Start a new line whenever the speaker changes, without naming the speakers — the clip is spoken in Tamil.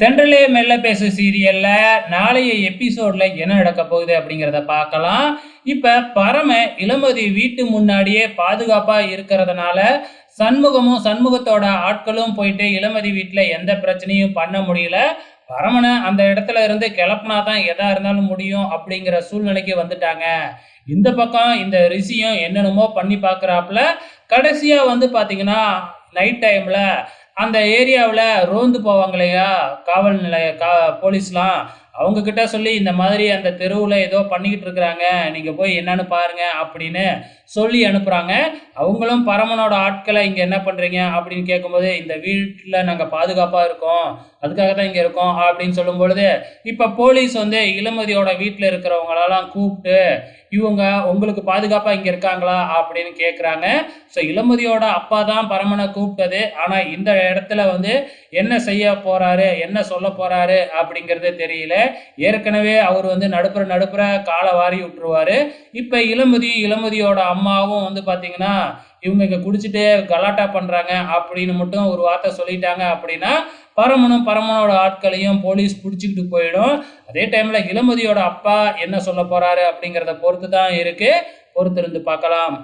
தென்றலே மெல்ல பேசு சீரியல்ல. நாளைய எபிசோட்ல என்ன நடக்க போகுது அப்படிங்கிறத பார்க்கலாம். இப்ப பரம இளமதி வீட்டு முன்னாடியே பாதுகாப்பா இருக்கிறதுனால சண்முகமும் சண்முகத்தோட ஆட்களும் போயிட்டு இளமதி வீட்டுல எந்த பிரச்சனையும் பண்ண முடியல. பரமனை அந்த இடத்துல இருந்து கிளப்புனா தான் எதா இருந்தாலும் முடியும் அப்படிங்கிற சூழ்நிலைக்கு வந்துட்டாங்க. இந்த பக்கம் இந்த ரிஷியும் என்னென்னமோ பண்ணி பார்க்குறாப்புல. கடைசியாக வந்து பார்த்தீங்கன்னா நைட் டைமில் அந்த ஏரியாவில் ரோந்து போவாங்க இல்லையா காவல் நிலைய கா போலீஸ்லாம். அவங்கக்கிட்ட சொல்லி இந்த மாதிரி அந்த தெருவில் ஏதோ பண்ணிக்கிட்டு இருக்கிறாங்க நீங்கள் போய் என்னன்னு பாருங்கள் அப்படின்னு சொல்லி அனுப்புகிறாங்க அவங்களும் பரமனோட ஆட்களை இங்கே என்ன பண்ணுறீங்க அப்படின்னு கேட்கும்போது இந்த வீட்டில் நாங்கள் பாதுகாப்பாக இருக்கோம் அதுக்காக தான் இங்கே இருக்கோம் அப்படின்னு சொல்லும் பொழுது இப்போ போலீஸ் வந்து இளமதியோட வீட்டில் இருக்கிறவங்களெல்லாம் கூப்பிட்டு இவங்க உங்களுக்கு பாதுகாப்பாக இங்கே இருக்காங்களா அப்படின்னு கேட்குறாங்க ஸோ இளமதியோட அப்பா தான் பரமனை கூப்பிட்டது. ஆனால் இந்த இடத்துல வந்து என்ன செய்ய போகிறாரு என்ன சொல்ல போகிறாரு அப்படிங்கிறது தெரியல. ஏற்கனவே அவர் வந்து நடுப்புற நடுப்புற காலை வாரி விட்டுருவாரு. இப்போ இளமதி இளமதியோட அம்மாவும் வந்து பார்த்தீங்கன்னா இவங்க இங்கே குடிச்சிட்டு கலாட்டா பண்ணுறாங்க அப்படின்னு மட்டும் ஒரு வார்த்தை சொல்லிட்டாங்க அப்படின்னா பரமனும் பரமனோட ஆட்களையும் போலீஸ் பிடிச்சிக்கிட்டு போயிடும். அதே டைமில் இளமதியோட அப்பா என்ன சொல்ல போகிறாரு அப்படிங்கிறத பொறுத்து தான் இருக்குது பொறுத்திருந்து பார்க்கலாம்.